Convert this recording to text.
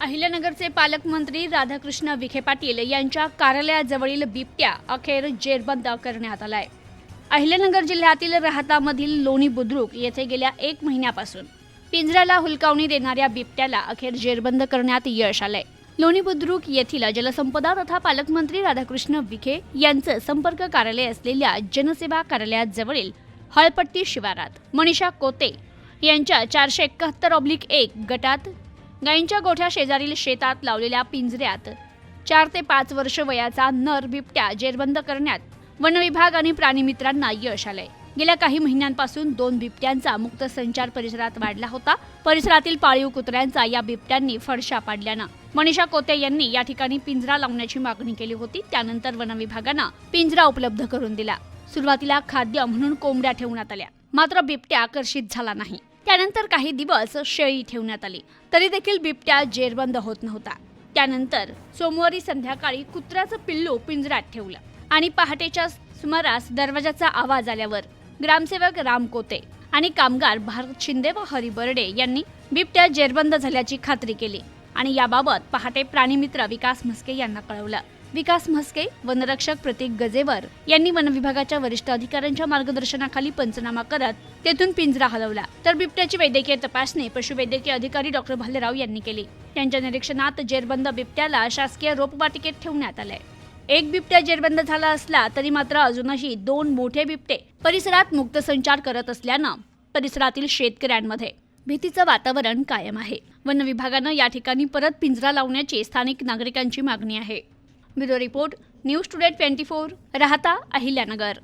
अहिल्यानगरचे पालकमंत्री राधाकृष्ण विखे पाटील यांच्या कार्यालयाजवळील बिबट्या अखेर जेरबंद करण्यात आलाय. अहिल्यानगर जिल्ह्यातील राहतामधील लोणी बुद्रुक येथे गेल्या एक महिन्यापासून पिंजऱ्याला हुलकावणी देणाऱ्या बिबट्याला अखेर जेरबंद करण्यात यश आलंय. लोणी बुद्रुक येथील जलसंपदा तथा पालकमंत्री राधाकृष्ण विखे यांचं संपर्क कार्यालय असलेल्या जनसेवा कार्यालयाजवळील हळपट्टी शिवारात मनीषा कोते यांच्या चारशे एकाहत्तर ऑब्लिक एक गटात गायींच्या गोठ्या शेजारील शेतात लावलेल्या पिंजऱ्यात चार ते पाच वर्ष वयाचा नर बिबट्या जेरबंद करण्यात वनविभाग आणि प्राणीमित्रांना यश आलंय. गेल्या काही महिन्यांपासून दोन बिबट्यांचा मुक्त संचार परिसरात वाढला होता. परिसरातील पाळीव कुत्र्यांचा या बिबट्यांनी फडशा पाडल्यानं मनीषा कोते यांनी या ठिकाणी पिंजरा लावण्याची मागणी केली होती. त्यानंतर वनविभागानं पिंजरा उपलब्ध करून दिला. सुरुवातीला खाद्य म्हणून कोंबड्या ठेवण्यात आल्या. मात्र बिबट्या आकर्षित झाला नाही. त्यानंतर काही दिवस शेळी ठेवण्यात आली. तरी देखील बिबट्या जेरबंद होत नव्हता. त्यानंतर सोमवारी संध्याकाळी कुत्र्याचं पिल्लू पिंजऱ्यात ठेवलं आणि पहाटेच्या सुमारास दरवाजाचा आवाज आल्यावर ग्रामसेवक राम कोते आणि कामगार भारत शिंदे व हरी बर्डे यांनी बिबट्या जेरबंद झाल्याची खात्री केली आणि याबाबत पहाटे प्राणीमित्र विकास म्हस्के यांना कळवलं. विकास म्हस्के वनरक्षक प्रतीक गजेवर यांनी वनविभागाच्या वरिष्ठ अधिकाऱ्यांच्या मार्गदर्शनाखाली पंचनामा करत तेथून पिंजरा हलवला. तर बिबट्याची वैद्यकीय तपासणी पशुवैद्यकीय अधिकारी डॉक्टर भालेराव यांनी केली. त्यांच्या निरीक्षणात जेरबंद बिबट्याला शासकीय रोपवाटिकेत ठेवण्यात आलंय एक बिबट्या जेरबंद झाला असला तरी मात्र अजूनही दोन मोठे बिबटे परिसरात मुक्त संचार करत असल्यानं परिसरातील शेतकऱ्यांमध्ये भीतीचं वातावरण कायम आहे. वन विभागानं या ठिकाणी परत पिंजरा लावण्याची स्थानिक नागरिकांची मागणी आहे. Bureau report news today twenty four Rahata Ahilyanagar.